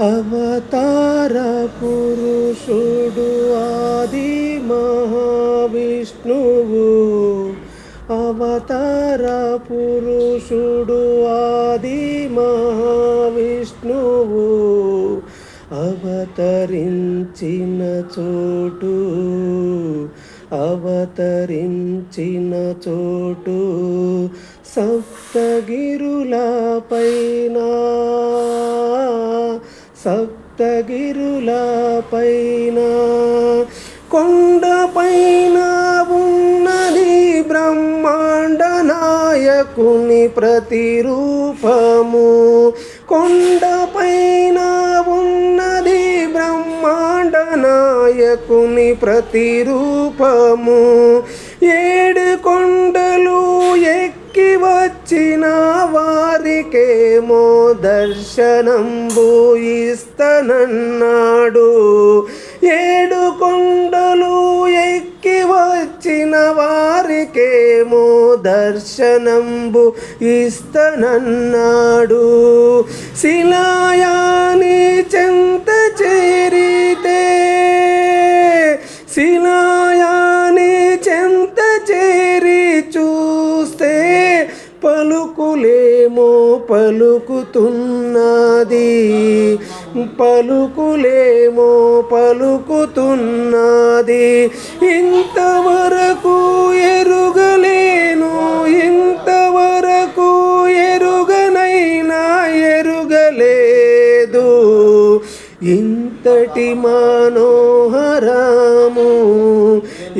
అవతార పురుషుడు ఆది మహావిష్ణువు. అవతార పురుషుడు ఆది మహావిష్ణువు. అవతరించిన చోటు అవతరించిన చోటు సప్తగిరుల పైన. సప్తగిరుల పైన కొండపైన ఉన్నది బ్రహ్మాండ నాయకుని ప్రతిరూపము. కొండపైన ఉన్నది బ్రహ్మాండ నాయకుని ప్రతిరూపము. ఏడు కొండలు ఎక్కి వచ్చినావా వారికేమో దర్శనంబు భూయిస్తనన్నాడు. ఏడు కొండలు ఎక్కి వచ్చిన వారికేమో దర్శనంబు ఇస్తనన్నాడు శిలాయాని చెంత చేరితే శిలా పలుకులేమో పలుకుతున్నది? పలుకులేమో పలుకుతున్నది? ఇంతవరకు ఎరుగలేను ఇంతవరకు ఎరుగనైనా ఎరుగలేదు. ఇంతటి మనోహరము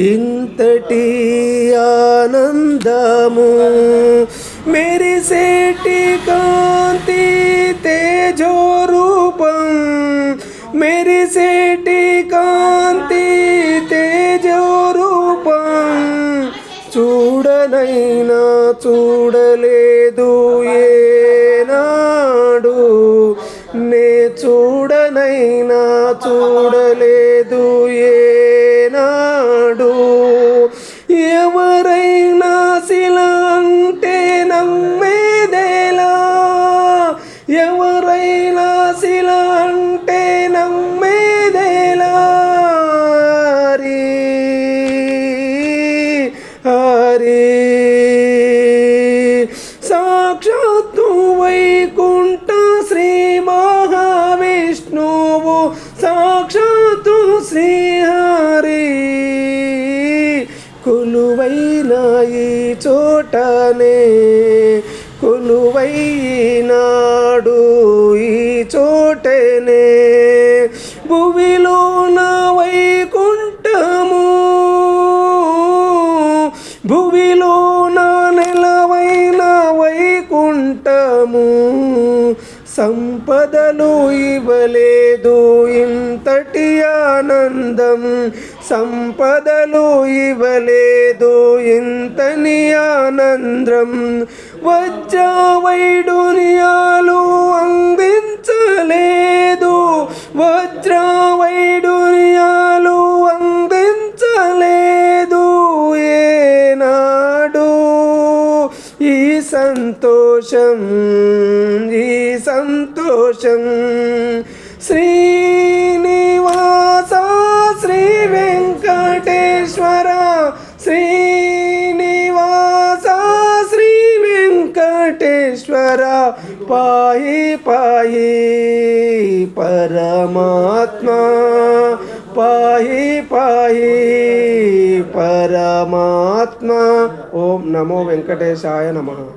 ఇంతటి ఆనందము తేజోరూపం మెరిసేటి కాంతి తేజో రూపం చూడనైనా చూడలేదు ఏనాడు నే చూడనైనా చూడలేదు ఏ శిలా శిల అంటే నమ్మేదేలా హరి హరి సాక్షాత్తు వైకుంఠ శ్రీ మహావిష్ణువు సాక్షాత్తు శ్రీహరి. కొలువైన ఈ చోటనే కొలువైనాడు ఈ చోటనే. భువిలో నా వైకుంఠము. భువిలో నా నెలవైన వైకుంఠము. సంపదలు ఇవ్వలేదు ఇంతటి ఆనందం. సంపదలు ఇవ్వలేదు ఇంతని ఆనందం వజ్ర వైడునియాలు అందించలేదు. వజ్ర ఈ సంతోషం ఈ సంతోషం శ్రీనివాస శ్రీ వెంకటేశ్వర శ్రీనివాస శ్రీ వెంకటేశ్వర పాయి పాయి పరమాత్మా పాయి పాయి పరమాత్మ. ఓం నమో వెంకటేశాయ నమ.